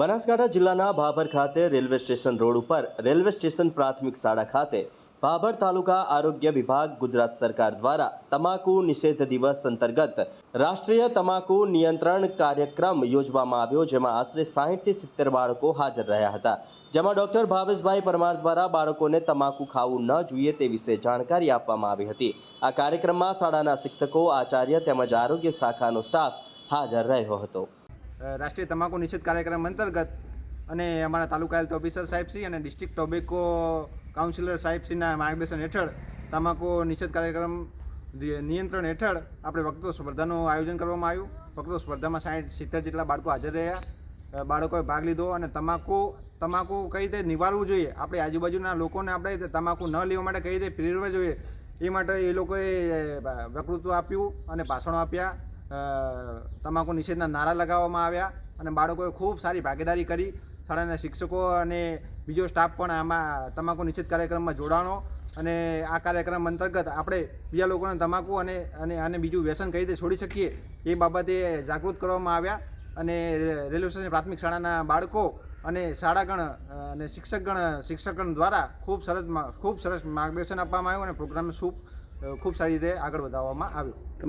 બનાસકાંઠા જિલ્લાના ભાભર ખાતે railway station road ઉપર રેલવે સ્ટેશન પ્રાથમિક શાળા ખાતે ભાભર તાલુકા આરોગ્ય વિભાગ ગુજરાત સરકાર દ્વારા તમાકુ નિષેધ દિવસ અંતર્ગત રાષ્ટ્રીય તમાકુ નિયંત્રણ કાર્યક્રમ યોજવામાં આવ્યો, જેમાં આશરે સાહીઠથી સિત્તેર બાળકો હાજર રહ્યા હતા. જેમાં ડોક્ટર ભાવેશભાઈ પરમાર દ્વારા બાળકોને તમાકુ ખાવું ન જોઈએ તે વિશે જાણકારી આપવામાં આવી હતી. આ કાર્યક્રમમાં શાળાના શિક્ષકો, આચાર્ય તેમજ આરોગ્ય શાખાનો સ્ટાફ હાજર રહ્યો હતો. રાષ્ટ્રીય તમાકુ નિષેધ કાર્યક્રમ અંતર્ગત અને અમારા તાલુકા હેલ્થ ઓફિસર સાહેબશ્રી અને ડિસ્ટ્રિક્ટ ટોબેકો કાઉન્સિલર સાહેબશ્રીના માર્ગદર્શન હેઠળ તમાકુ નિષેધ કાર્યક્રમ નિયંત્રણ હેઠળ આપણે વક્તો સ્પર્ધાનું આયોજન કરવામાં આવ્યું. વક્તો સ્પર્ધામાં સાઠ સિત્તેર જેટલા બાળકો હાજર રહ્યા. બાળકોએ ભાગ લીધો અને તમાકુ તમાકુ કઈ રીતે નિવારવું જોઈએ? આપણે આજુબાજુના લોકોને આપણે તમાકુ ન લેવા માટે કઈ રીતે પ્રેરવા જોઈએ? એ માટે એ લોકોએ વક્તૃત્વ આપ્યું અને ભાષણો આપ્યા. તમાકુ નિષેધના નારા લગાવવામાં આવ્યા અને બાળકોએ ખૂબ સારી ભાગીદારી કરી. શાળાના શિક્ષકો અને બીજો સ્ટાફ પણ આમાં તમાકુ નિષેધ કાર્યક્રમમાં જોડાણો અને આ કાર્યક્રમ અંતર્ગત આપણે બીજા લોકોને તમાકુ અને અને અને બીજું વ્યસન કઈ રીતે છોડી શકીએ એ બાબતે જાગૃત કરવામાં આવ્યા. અને રેલવે સ્ટેશન પ્રાથમિક શાળાના બાળકો અને શાળાગણ અને શિક્ષકગણ શિક્ષકગણ દ્વારા ખૂબ સરસ ખૂબ સરસ માર્ગદર્શન આપવામાં આવ્યું અને પ્રોગ્રામ ખૂબ ખૂબ સારી રીતે આગળ વધારવામાં આવ્યો.